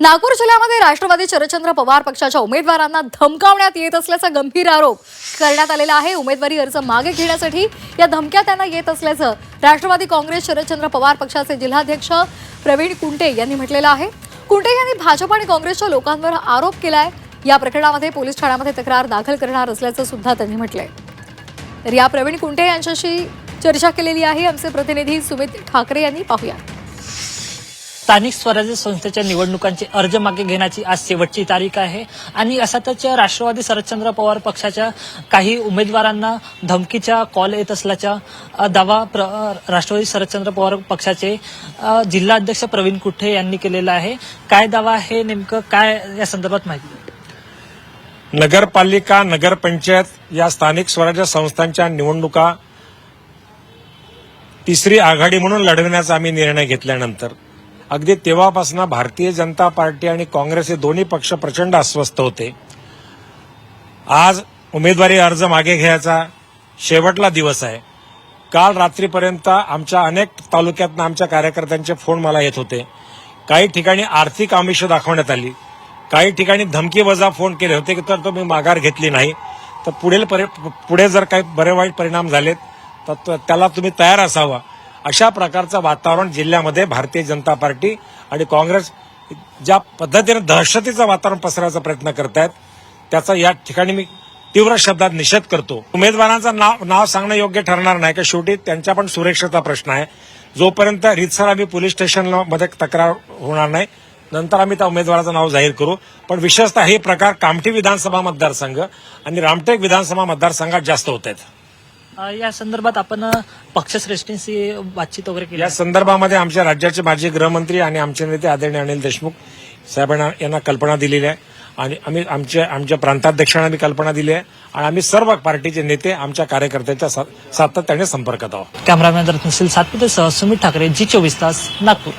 नागपूर जिल्ह्यामध्ये राष्ट्रवादी शरदचंद्र पवार पक्षाच्या उमेदवारांना धमकावण्यात येत असल्याचा गंभीर आरोप करण्यात आलेला आहे. उमेदवारी अर्ज मागे घेण्यासाठी या धमक्या त्यांना येत असल्याचं राष्ट्रवादी काँग्रेस शरदचंद्र पवार पक्षाचे जिल्हाध्यक्ष प्रवीण कुंटे यांनी म्हटलेलं आहे. कुंटे यांनी भाजप आणि काँग्रेसच्या लोकांवर आरोप केलाय. या प्रकरणामध्ये पोलीस ठाण्यामध्ये तक्रार दाखल करणार असल्याचं सुद्धा त्यांनी म्हटलंय. तर या प्रवीण कुंटे यांच्याशी चर्चा केलेली आहे. आमचे प्रतिनिधी सुमित ठाकरे यांनी पाहूया. स्थानिक स्वराज्य संस्थेच्या निवडणुकांचे अर्ज मागे घेण्याची आज शेवटची तारीख आहे. आणि अशातच राष्ट्रवादी शरदचंद्र पवार पक्षाच्या काही उमेदवारांना धमकीच्या कॉल येत असल्याचा दावा प्र, राष्ट्रवादी शरदचंद्र पवार पक्षाचे जिल्हा जिल्हाध्यक्ष प्रवीण कुठे यांनी केलेला आहे. काय दावा आहे नेमकं काय या संदर्भात माहिती? नगरपालिका नगरपंचायत या स्थानिक स्वराज्य संस्थांच्या निवडणुका तिसरी आघाडी म्हणून लढविण्याचा आम्ही निर्णय घेतल्यानंतर अगदी तेव्हापासून भारतीय जनता पार्टी आणि काँग्रेस हे दोन्ही पक्ष प्रचंड अस्वस्थ होते. आज उमेदवारी अर्ज मागे घ्यायचा शेवटला दिवस आहे. काल रात्रीपर्यंत आमच्या अनेक तालुक्यातनं आमच्या कार्यकर्त्यांचे फोन मला येत होते. काही ठिकाणी आर्थिक आमिष दाखवण्यात आली. काही ठिकाणी धमकी वजा फोन केले होते की तर तुम्ही माघार घेतली नाही. तर पुढील पुढे जर काही बरे वाईट परिणाम झालेत तर त- त्याला तुम्ही तयार असावा. अशा प्रकारचं वातावरण जिल्ह्यामध्ये भारतीय जनता पार्टी आणि काँग्रेस ज्या पद्धतीने दहशतीचं वातावरण पसरवायचा प्रयत्न करत आहेत त्याचा या ठिकाणी मी तीव्र शब्दात निषेध करतो. उमेदवारांचं नाव नाव सांगणं योग्य ठरणार नाही का शेवटी त्यांच्या पण सुरक्षेचा प्रश्न आहे. जोपर्यंत रितसर आम्ही पोलीस स्टेशनला मध्ये तक्रार होणार नाही नंतर आम्ही त्या उमेदवाराचं नाव जाहीर करू. पण विशेषतः हे प्रकार कामठी विधानसभा मतदारसंघ आणि रामटेक विधानसभा मतदारसंघात जास्त होत आहेत. या संदर्भात आपण पक्षश्रेष्ठींशी बातचीत वगैरे केली. या संदर्भामध्ये आमच्या राज्याचे माजी गृहमंत्री आणि आमचे नेते आदरणीय अनिल देशमुख साहेबांना यांना कल्पना दिलेली आहे. आणि आम्ही आमच्या आमच्या प्रांताध्यक्षांना मी कल्पना दिली आहे. आणि आम्ही सर्व पार्टीचे नेते आमच्या कार्यकर्त्यांच्या सातत्याने संपर्कात आहोत. कॅमेरामॅन रत्नशील सातपुतेसह सुमित ठाकरे जी चोवीस तास नागपूर.